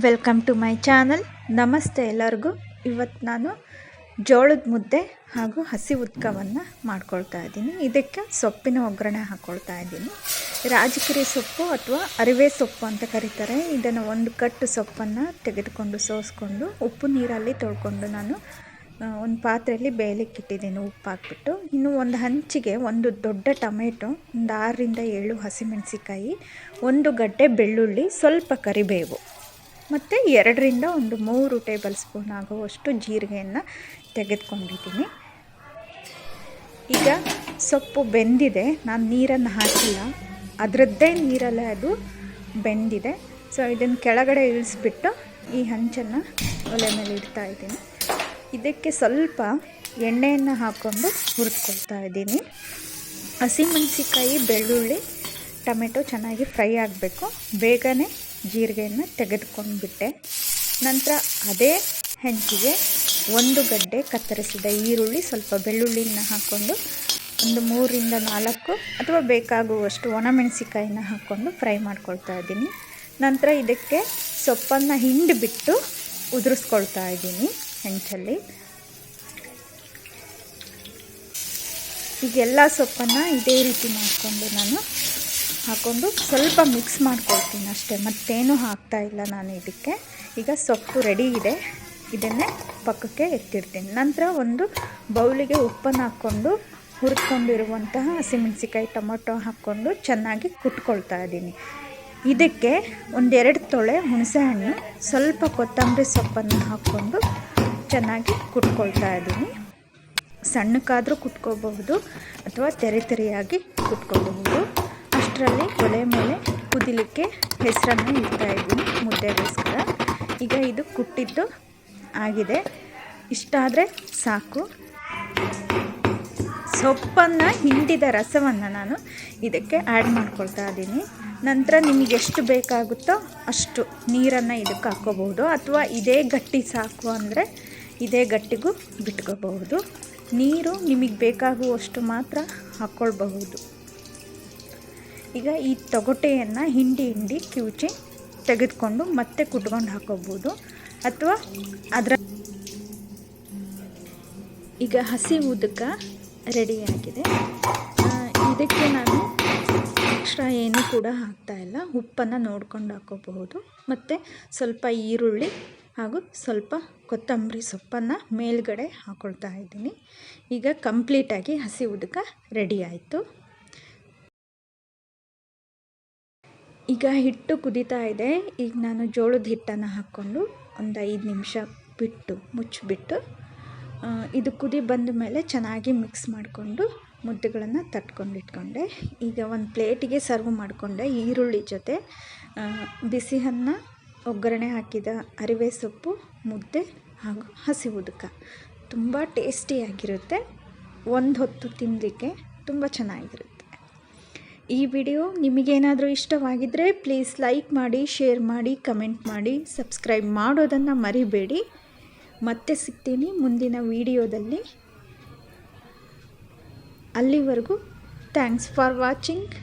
Welcome to my channel. ನಮಸ್ತೆ ಎಲ್ಲರಿಗೂ. ಇವತ್ತು ನಾನು ಜೋಳದ ಮುದ್ದೆ ಹಾಗೂ ಹಸಿ ಉದ್ಕವನ್ನು ಮಾಡ್ಕೊಳ್ತಾ ಇದ್ದೀನಿ. ಇದಕ್ಕೆ ಸೊಪ್ಪಿನ ಒಗ್ಗರಣೆ ಹಾಕ್ಕೊಳ್ತಾ ಇದ್ದೀನಿ. ರಾಜಗಿರಿ ಸೊಪ್ಪು ಅಥವಾ ಅರಿವೆ ಸೊಪ್ಪು ಅಂತ ಕರೀತಾರೆ. ಇದನ್ನು ಒಂದು ಕಟ್ಟು ಸೊಪ್ಪನ್ನು ತೆಗೆದುಕೊಂಡು ಸೋಸ್ಕೊಂಡು ಉಪ್ಪು ನೀರಲ್ಲಿ ತೊಳ್ಕೊಂಡು ನಾನು ಒಂದು ಪಾತ್ರೆಯಲ್ಲಿ ಬೇಯಲಿಕ್ಕಿಟ್ಟಿದ್ದೀನಿ ಉಪ್ಪು ಹಾಕ್ಬಿಟ್ಟು. ಇನ್ನು ಒಂದು ಹಂಚಿಗೆ ಒಂದು ದೊಡ್ಡ ಟೊಮೆಟೊ, ಒಂದು ಆರರಿಂದ ಏಳು ಹಸಿಮೆಣಸಿಕಾಯಿ ಒಂದು ಗಡ್ಡೆ ಬೆಳ್ಳುಳ್ಳಿ, ಸ್ವಲ್ಪ ಕರಿಬೇವು. ಮತ್ತು ಎರಡರಿಂದ ಒಂದು ಮೂರು ಟೇಬಲ್ ಸ್ಪೂನ್ ಆಗುವಷ್ಟು ಜೀರಿಗೆಯನ್ನು ತೆಗೆದುಕೊಂಡಿದ್ದೀನಿ. ಈಗ ಸೊಪ್ಪು ಬೆಂದಿದೆ. ನಾನು ನೀರನ್ನು ಹಾಕಿಲ್ಲ. ಅದರದ್ದೇ ನೀರಲ್ಲೇ ಅದು ಬೆಂದಿದೆ. ಸೊ ಇದನ್ನು ಕೆಳಗಡೆ ಇಳಿಸ್ಬಿಟ್ಟು ಈ ಹಂಚನ್ನು ಒಲೆ ಮೇಲೆ ಇಡ್ತಾ ಇದ್ದೀನಿ. ಇದಕ್ಕೆ ಸ್ವಲ್ಪ ಎಣ್ಣೆಯನ್ನು ಹಾಕ್ಕೊಂಡು ಹುರಿದ್ಕೊಳ್ತಾ ಇದ್ದೀನಿ. ಹಸಿಮೆಣಸಿಕಾಯಿ ಬೆಳ್ಳುಳ್ಳಿ, ಟೊಮೆಟೊ ಚೆನ್ನಾಗಿ ಫ್ರೈ ಆಗಬೇಕು. ಬೇಗನೆ ಜೀರಿಗೆಯನ್ನು ತೆಗೆದುಕೊಂಡ್ಬಿಟ್ಟೆ. ನಂತರ ಅದೇ ಹೆಂಚಿಗೆ ಒಂದು ಗಡ್ಡೆ ಕತ್ತರಿಸಿದ ಈರುಳ್ಳಿ, ಸ್ವಲ್ಪ ಬೆಳ್ಳುಳ್ಳಿನ ಹಾಕ್ಕೊಂಡು ಒಂದು ಮೂರಿಂದ ನಾಲ್ಕು ಅಥವಾ ಬೇಕಾಗುವಷ್ಟು ಒಣಮೆಣಸಿಕಾಯಿನ ಹಾಕ್ಕೊಂಡು ಫ್ರೈ ಮಾಡ್ಕೊಳ್ತಾ ಇದ್ದೀನಿ. ನಂತರ ಇದಕ್ಕೆ ಸೊಪ್ಪನ್ನು ಹಿಂಡಿಬಿಟ್ಟು ಉದುರಿಸ್ಕೊಳ್ತಾ ಇದ್ದೀನಿ ಹೆಂಚಲ್ಲಿ. ಈಗೆಲ್ಲ ಸೊಪ್ಪನ್ನು ಇದೇ ರೀತಿ ಮಾಡಿಕೊಂಡು ನಾನು ಹಾಕ್ಕೊಂಡು ಸ್ವಲ್ಪ ಮಿಕ್ಸ್ ಮಾಡ್ಕೊಳ್ತೀನಿ ಅಷ್ಟೇ. ಮತ್ತೇನು ಹಾಕ್ತಾ ಇಲ್ಲ ನಾನು ಇದಕ್ಕೆ. ಈಗ ಸೊಪ್ಪು ರೆಡಿ ಇದೆ. ಇದನ್ನೇ ಪಕ್ಕಕ್ಕೆ ಎತ್ತಿಡ್ತೀನಿ ನಂತರ ಒಂದು ಬೌಲಿಗೆ ಉಪ್ಪನ್ನು ಹಾಕ್ಕೊಂಡು ಹುರ್ಕೊಂಡಿರುವಂತಹ ಹಸಿಮೆಣಸಿಕಾಯಿ ಟೊಮೊಟೊ ಹಾಕ್ಕೊಂಡು ಚೆನ್ನಾಗಿ ಕುಟ್ಕೊಳ್ತಾ ಇದ್ದೀನಿ. ಇದಕ್ಕೆ ಒಂದೆರಡು ತೊಳೆ ಹುಣಸೆಹಣ್ಣು, ಸ್ವಲ್ಪ ಕೊತ್ತಂಬರಿ ಸೊಪ್ಪನ್ನು ಹಾಕ್ಕೊಂಡು ಚೆನ್ನಾಗಿ ಕುಟ್ಕೊಳ್ತಾ ಇದ್ದೀನಿ. ಸಣ್ಣಕ್ಕಾದರೂ ಕುಟ್ಕೋಬಹುದು ಅಥವಾ ತೆರೆ ತೆರೆಯಾಗಿ ಕುಟ್ಕೋಬಹುದು. ಅಷ್ಟರಲ್ಲಿ ಒಲೆ ಮೇಲೆ ಕುದಿಲಿಕ್ಕೆ ಹೆಸರನ್ನು ಇಡ್ತಾ ಇದ್ದೀನಿ ಮುದ್ದೆಗೋಸ್ಕರ. ಈಗ ಇದು ಕುಟ್ಟಿದ್ದು ಆಗಿದೆ. ಇಷ್ಟಾದರೆ ಸಾಕು. ಸೊಪ್ಪನ್ನು ಹಿಂಡಿದ ರಸವನ್ನು ನಾನು ಇದಕ್ಕೆ ಆ್ಯಡ್ ಮಾಡ್ಕೊಳ್ತಾ ಇದ್ದೀನಿ. ನಂತರ ನಿಮಗೆ ಎಷ್ಟು ಬೇಕಾಗುತ್ತೋ ಅಷ್ಟು ನೀರನ್ನು ಇದಕ್ಕೆ ಹಾಕ್ಕೋಬಹುದು ಅಥವಾ ಇದೇ ಗಟ್ಟಿ ಸಾಕು ಅಂದರೆ ಇದೇ ಗಟ್ಟಿಗೂ ಬಿಟ್ಕೋಬಹುದು. ನೀರು ನಿಮಗೆ ಬೇಕಾಗುವಷ್ಟು ಮಾತ್ರ ಹಾಕ್ಕೊಳ್ಬಹುದು ಈಗ ಈ ತೊಗಟೆಯನ್ನು ಹಿಂಡಿ ಹಿಂಡಿ ಕಿವುಚಿ ತೆಗೆದುಕೊಂಡು ಮತ್ತೆ ಕುಟ್ಕೊಂಡು ಹಾಕೋಬೋದು. ಅಥವಾ ಅದರ ಈಗ ಹಸಿ ಉದಕ ರೆಡಿಯಾಗಿದೆ ಇದಕ್ಕೆ ನಾನು ಎಕ್ಸ್ಟ್ರಾ ಏನೂ ಕೂಡ ಹಾಕ್ತಾ ಇಲ್ಲ. ಉಪ್ಪನ್ನು ನೋಡ್ಕೊಂಡು ಹಾಕೋಬಹುದು. ಮತ್ತು ಸ್ವಲ್ಪ ಈರುಳ್ಳಿ ಹಾಗೂ ಸ್ವಲ್ಪ ಕೊತ್ತಂಬರಿ ಸೊಪ್ಪನ್ನು ಮೇಲ್ಗಡೆ ಹಾಕ್ಕೊಳ್ತಾ ಇದ್ದೀನಿ. ಈಗ ಕಂಪ್ಲೀಟಾಗಿ ಹಸಿ ಉದಕ ರೆಡಿ ಆಯಿತು. ಈಗ ಹಿಟ್ಟು ಕುದೀತಾ ಇದೆ. ಈಗ ನಾನು ಜೋಳದ ಹಿಟ್ಟನ್ನು ಹಾಕ್ಕೊಂಡು ಒಂದು ಐದು ನಿಮಿಷ ಬಿಟ್ಟು, ಮುಚ್ಚಿಬಿಟ್ಟು ಇದು ಕುದಿ ಬಂದ ಮೇಲೆ ಚೆನ್ನಾಗಿ ಮಿಕ್ಸ್ ಮಾಡಿಕೊಂಡು ಮುದ್ದೆಗಳನ್ನು ತಟ್ಕೊಂಡು ಇಟ್ಕೊಂಡೆ. ಈಗ ಒಂದು ಪ್ಲೇಟಿಗೆ ಸರ್ವ್ ಮಾಡಿಕೊಂಡೆ ಈರುಳ್ಳಿ ಜೊತೆ. ಬಿಸಿ ಅನ್ನ ಒಗ್ಗರಣೆ ಹಾಕಿದ ಅರಿವೆ ಸೊಪ್ಪು, ಮುದ್ದೆ ಹಾಗೂ ಹಸಿ ಉದಕ. ತುಂಬ ಟೇಸ್ಟಿಯಾಗಿರುತ್ತೆ ಒಂದು ಹೊತ್ತು ತಿನ್ನಲಿಕ್ಕೆ ತುಂಬ ಚೆನ್ನಾಗಿರುತ್ತೆ. ಈ ವಿಡಿಯೋ ನಿಮಗೇನಾದರೂ ಇಷ್ಟವಾಗಿದ್ದರೆ ಪ್ಲೀಸ್ ಲೈಕ್ ಮಾಡಿ, ಶೇರ್ ಮಾಡಿ, ಕಮೆಂಟ್ ಮಾಡಿ, ಸಬ್ಸ್ಕ್ರೈಬ್ ಮಾಡೋದನ್ನು ಮರಿಬೇಡಿ. ಮತ್ತೆ ಸಿಗ್ತೀನಿ ಮುಂದಿನ ವಿಡಿಯೋದಲ್ಲಿ. ಅಲ್ಲಿವರೆಗೂ ಥ್ಯಾಂಕ್ಸ್ ಫಾರ್ ವಾಚಿಂಗ್.